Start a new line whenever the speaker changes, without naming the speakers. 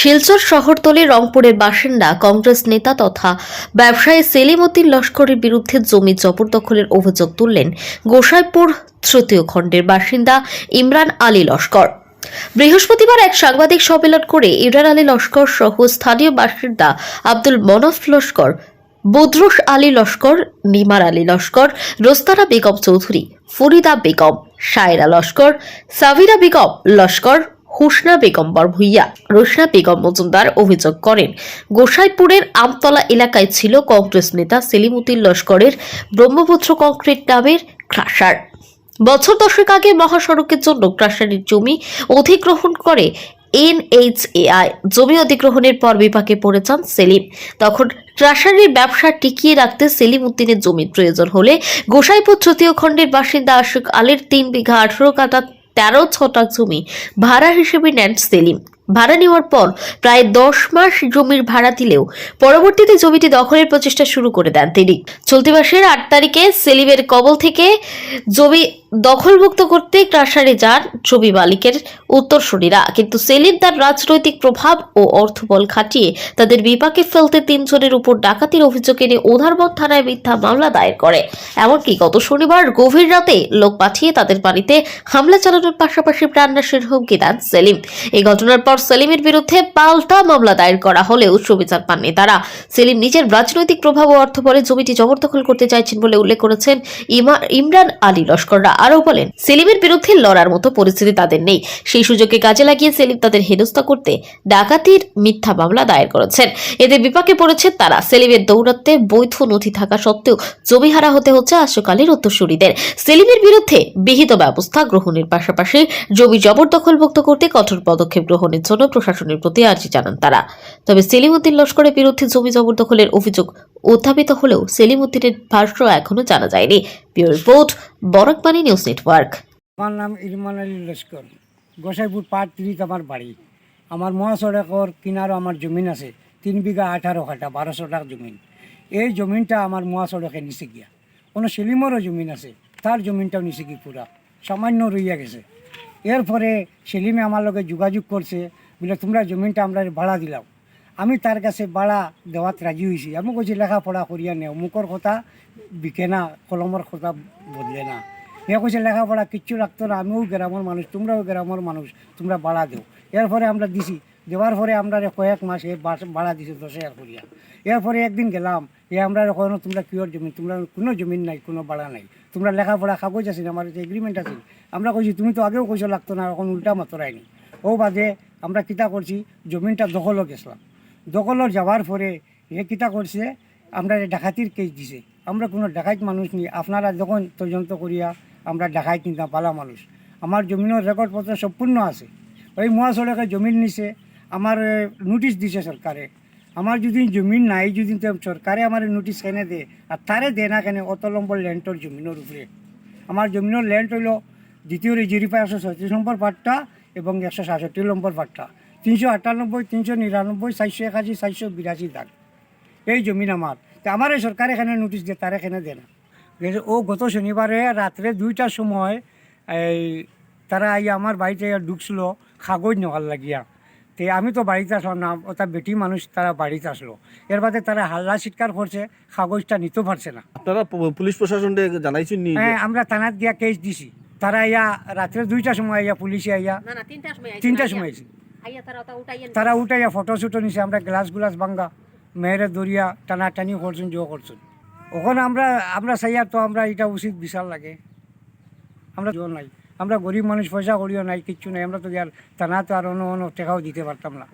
শিলচর শহরতলি রংপুরের বাসিন্দা কংগ্রেস নেতা তথা ব্যবসায়ী সেলিম উদ্দিন লস্করের বিরুদ্ধে জমি জবরদখলের অভিযোগ তুললেন গোসাইপুর তৃতীয় খণ্ডের বাসিন্দা ইমরান আলী লস্কর। বৃহস্পতিবার এক সাংবাদিক সম্মেলন করে ইমরান আলী লস্কর সহ স্থানীয় বাসিন্দা আব্দুল মনফ লস্কর বদরুস আলী লস্কর, নিমার আলী লস্কর রোস্তারা বেগম চৌধুরী, ফরিদা বেগম সায়রা লস্কর, সাবিরা বেগম লস্কর হুসনা বেগম বরভুইয়া। রোশনা বেগম মজুমদার অভিযোগ করেন, গোসাইপুরের আমতলা এলাকায় ছিল কংগ্রেস নেতা সেলিমুদ্দিন লস্করের ব্রহ্মপুত্র কংক্রিট নামের ক্রাশার বছর দশেক আগে মহাসড়কের জন্য ক্রাশারের জমি অধিগ্রহণ করে এনএইচএআই। জমি অধিগ্রহণের পর বিপাকে পড়ে যান সেলিম। তখন ট্রাসারির ব্যবসা টিকিয়ে রাখতে সেলিম উদ্দিনের জমির প্রয়োজন হলে গোসাইপুর তৃতীয় খণ্ডের বাসিন্দা আশিক আলীর তিন বিঘা আঠারো কাটা তেরো ছটাক জমি ভাড়া হিসেবে নেন সেলিম। ভাড়া নেওয়ার পর প্রায় দশ মাস জমির ভাড়া দিলেও পরবর্তীতে জমিটি দখলের প্রচেষ্টা শুরু করে দেন তিনি। চলতি মাসের আট তারিখে সেলিমের কবল থেকে জমি দখলমুক্ত করতে ক্রাশারে যান জমি মালিকের উত্তরসূরিরা। কিন্তু সেলিম তার রাজনৈতিক প্রভাব ও অর্থবল খাটিয়ে তাদের বিপাকে ফেলতে তিনজনের উপর ডাকাতির অভিযোগ এনে উধারবন থানায় মিথ্যা মামলা দায়ের করে। এমনকি গত শনিবার গভীর রাতে লোক পাঠিয়ে তাদের বাড়িতে হামলা চালানোর পাশাপাশি প্রাণনাশের হুমকি দেন সেলিম। এই ঘটনার পর সেলিমের বিরুদ্ধে পাল্টা মামলা দায়ের করা হলেও সুবিচার পাননি তারা। সেলিম নিজের রাজনৈতিক প্রভাব ও অর্থ বলে জমিটি জবরদখল করতে চাইছেন বলে উল্লেখ করেছেন ইমা- ইমরান আলী লস্কররা। আরও বলেন, সেলিমের বিরুদ্ধে লড়ার মতো পরিস্থিতি তাদের নেই। সেই সুযোগকে কাজে লাগিয়ে সেলিম তাদের হেনস্থা করতে ডাকাতির মিথ্যা মামলা দায়ের করেছেন। এতে বিপাকে পড়েছে তারা। সেলিমের দৌরাত্মে বৈধ নথি থাকা সত্ত্বেও জমি হারা হতে হচ্ছে আশোকালীর উত্তরসূরিদের। সেলিমের বিরুদ্ধে বিহিত ব্যবস্থা গ্রহণের পাশাপাশি জমি জবরদখলমুক্ত করতে কঠোর পদক্ষেপ গ্রহণের জন্য প্রশাসনের প্রতি আর্জি জানান তারা। তবে সেলিম উদ্দিন লস্করের বিরুদ্ধে জমি জবরদখলের অভিযোগ উত্থাপিত হলেও সেলিম উদ্দিনের ভাষ্য এখনও জানা যায়নি। Bureau report Barakbani news network.
আমার নাম ইরমান আলী লস্কর। গোসাইপুর পাট তিরিত আমার বাড়ি। আমার মহাসড়কর কিনারও আমার জমিন আছে। তিন বিঘা আঠারো কাটা বারোশো টাকা জমিন। এই জমিনটা আমার মহাসড়কে নিচে গিয়া। কোনো সেলিমরও জমিন আছে। তার জমিনটাও নিচে গিয়ে পুরা। সামান্য রইয়া গেছে। এরপরে সেলিমে আমার লগে যোগাযোগ করছে, বলে, তোমরা জমিনটা আমরা ভাড়া দিলাম। আমি তার কাছে বাড়া দেওয়াত রাজি হয়েছি আমি কইছি লেখাপড়া করিয়া নেও মুখর কথা বিকে না কলমর কথা বদলে না। এ কইছে লেখাপড়া কিচ্ছু রাখতো না, আমিও গ্রামের মানুষ তোমরাও গ্রামের মানুষ তোমরা বাড়া দেও। এরপরে আমরা দিছি। দেওয়ার পরে আমরা কয়েক মাস এ ভাড়া দিছি দশ হাজার করিয়া। এরপরে একদিন গেলাম, এ আমরা কোনো তোমরা কিয়র জমিন তোমরা কোনো জমিন নাই, কোনো ভাড়া নাই। তোমরা লেখাপড়া কাগজ আছে আমার যে এগ্রিমেন্ট আছে আমরা কইছি তুমি তো আগেও কইছো লাগতো না এখন উল্টা মাত্রায়নি ও বাদে, আমরা কিতা করছি জমিনটা দখলও গেছিলাম। দখলর যাওয়ার পরে এ কিতা করছে? আমরা ডাকাতির কেস দিছে। আমরা কোনো ডাকাইত মানুষ নেই আপনারা যখন তদন্ত করিয়া আমরা ডাকাইত নিতাম পালা মানুষ। আমার জমিনের রেকর্ডপত্র সম্পূর্ণ আছে। ওই মহাসড়কে জমিন নিছে। আমার নোটিশ দিছে সরকারে। আমার যদি জমিন নাই, যদি সরকারে আমার নোটিশ কেনে দে, আর তারে দে না কেন, অত লম্বর ল্যান্ডর জমিনের উপরে। আমার জমিনের ল্যান্ড হইল দ্বিতীয় রিজিরিফা একশো ছত্রিশ নম্বর পাট্টা এবং একশো সাতষট্টি নম্বর পাট্টা। তিনশো আটানব্বই তিনশো নিরানব্বই চারশো একাশি চারশো বিরাশি দাগ। এই জমিন আমার। তা আমার এই সরকার এখানে নোটিশ দিয়ে তার এখানে দেয় না। ও গত শনিবারে রাত্রে দুইটার সময় এই তারা আই আমার বাড়িতে ঢুকছিল কাগজ নেওয়ার লাগিয়া। তে আমি তো বাড়িতে আসলাম না ওটা বেটি মানুষ তারা বাড়িতে আসলো। এর বাদে তারা হাল্লা চিৎকার করছে কাগজটা নিতে পারছে না।
আপনারা পুলিশ প্রশাসনকে জানাইছেন নি
হ্যাঁ আমরা থানাত গিয়া কেস দিছি। তারা ইয়া রাত্রে দুইটার সময় আইয়া পুলিশে আইয়া
না না তিনটার সময় আইছে,
তিনটার সময়
তারা উঠাইয়া
ফটো শুটো নিছে, আমরা গ্লাস গুলাস ভাঙ্গা, মেয়েরে দরিয়া টানাটানি করছেন, জো করছেন। ওখানে আমরা আমরা সাইয়ার তো আমরা এটা উচিত বিশাল লাগে। আমরা জোর নাই। আমরা গরিব মানুষ, পয়সা করিও নাই, কিচ্ছু নাই। আমরা তো আর টানা তো আর অন্য অন্য টেকাও দিতে পারতাম না।